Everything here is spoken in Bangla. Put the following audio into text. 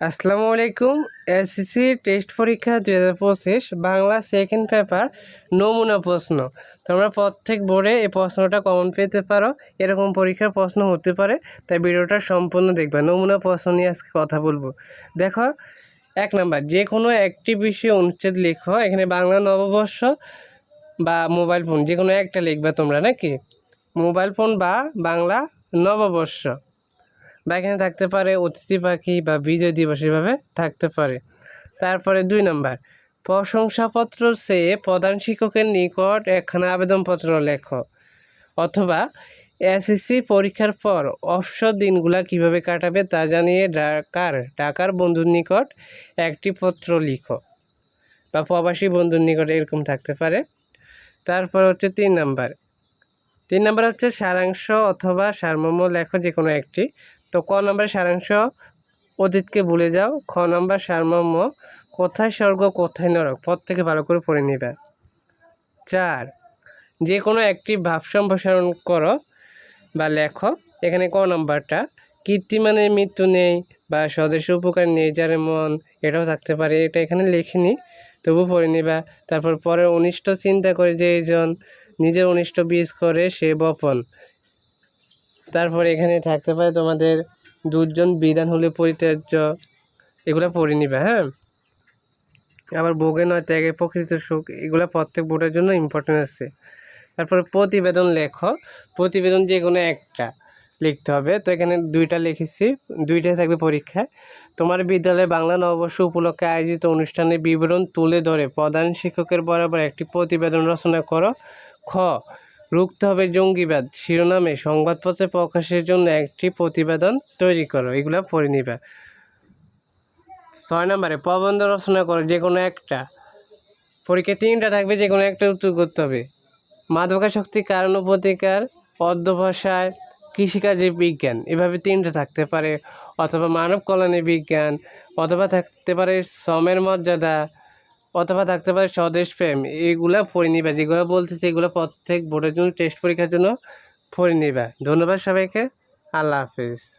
আসসালামু আলাইকুম। এসএসসি টেস্ট পরীক্ষা দুই হাজার পঁচিশ, বাংলা সেকেন্ড পেপার নমুনা প্রশ্ন। তোমরা প্রত্যেক বোর্ডে এই প্রশ্নটা কমন পেতে পারো। এরকম পরীক্ষার প্রশ্ন হতে পারে, তাই ভিডিওটা সম্পূর্ণ দেখবা। নমুনা প্রশ্ন নিয়ে আজকে কথা বলব। দেখো, এক নাম্বার যে কোনো একটি বিষয়ে অনুচ্ছেদ লেখো, এখানে বাংলা নববর্ষ বা মোবাইল ফোন যে কোনো একটা লিখবা তোমরা, নাকি? মোবাইল ফোন বা বাংলা নববর্ষ। বা এখানে থাকতে পারে অতিথি পাখি বা বিজয় দিবস এভাবে থাকতে পারে। তারপরে দুই নম্বর, প্রশংসাপত্র চেয়ে প্রধান শিক্ষকের নিকট একখানা আবেদনপত্র লেখ। অথবা এসএসসি পরীক্ষার পর অবসর দিনগুলা কীভাবে কাটাবে তা জানিয়ে ঢাকার ঢাকার বন্ধুর নিকট একটি পত্র লিখো। বা প্রবাসী বন্ধুর নিকট এরকম থাকতে পারে। তারপর হচ্ছে তিন নাম্বার তিন নাম্বার হচ্ছে সারাংশ অথবা সারমর্ম লেখো যে কোনো একটি। তো ক নম্বরে সারাংশ? অতীতকে ভুলে যাও। খ নম্বর সারমর্ম। কোথায় স্বর্গ, কোথায় নরক? পথ থেকে ভালো করে পড়ে নিবে। চার যে কোনো একটি ভাব সম্প্রসারণ করো বা লেখো। এখানে ক নম্বরটা? কীর্তিমানের মৃত্যু নেই বা স্বদেশ উপকার নেই যার মন। এটাও থাকতে পারে, এটা এখানে লিখিনি। তবু পড়ে নিবা। তারপর পরে অনিষ্ট চিন্তা করে যে জন নিজের অনিষ্ট বীজ করে সে বপন। তারপর এখানে থাকতে পারে তোমাদের দুজন বিধান হলে পরিত্যাজ্য। এগুলো পড়ে নিবে হ্যাঁ? আবার ভোগে নয়, ত্যাগে প্রকৃত সুখ, এগুলো প্রত্যেক বোর্ডের জন্য ইম্পর্টেন্ট আছে। তারপরে প্রতিবেদন লেখো। প্রতিবেদন যে কোনো একটা লিখতে হবে। তো এখানে দুইটা লিখেছি, দুইটাই থাকবে পরীক্ষায়। তোমার বিদ্যালয়ে বাংলা নববর্ষ উপলক্ষে আয়োজিত অনুষ্ঠানে বিবরণ তুলে ধরে প্রধান শিক্ষকের বরাবর একটি প্রতিবেদন রচনা করো। খ রুখতে হবে জঙ্গিবাদ শিরোনামে সংবাদপত্রে প্রকাশের জন্য একটি প্রতিবেদন তৈরি করো, এগুলো পড়ে নিবে। ছয় নম্বরে, প্রবন্ধ রচনা করো, যে কোনো একটা। পরীক্ষায় তিনটা থাকবে, যে কোনো একটা উত্তর করতে হবে। মাদকাসক্তি, কারণ প্রতিকার অধ্যবসায় কৃষিকাজে বিজ্ঞান, এভাবে তিনটা থাকতে পারে। অথবা মানব কল্যাণে বিজ্ঞান, অথবা থাকতে পারে শ্রমের মর্যাদা অথবা থাকতে পারে স্বদেশ প্রেম। এগুলো পড়ে নিবা। যেগুলো বলতেছে এগুলো প্রত্যেক বোর্ডের জন্য টেস্ট পরীক্ষার জন্য পড়ে নিবা। ধন্যবাদ সবাইকে। আল্লাহ হাফিজ।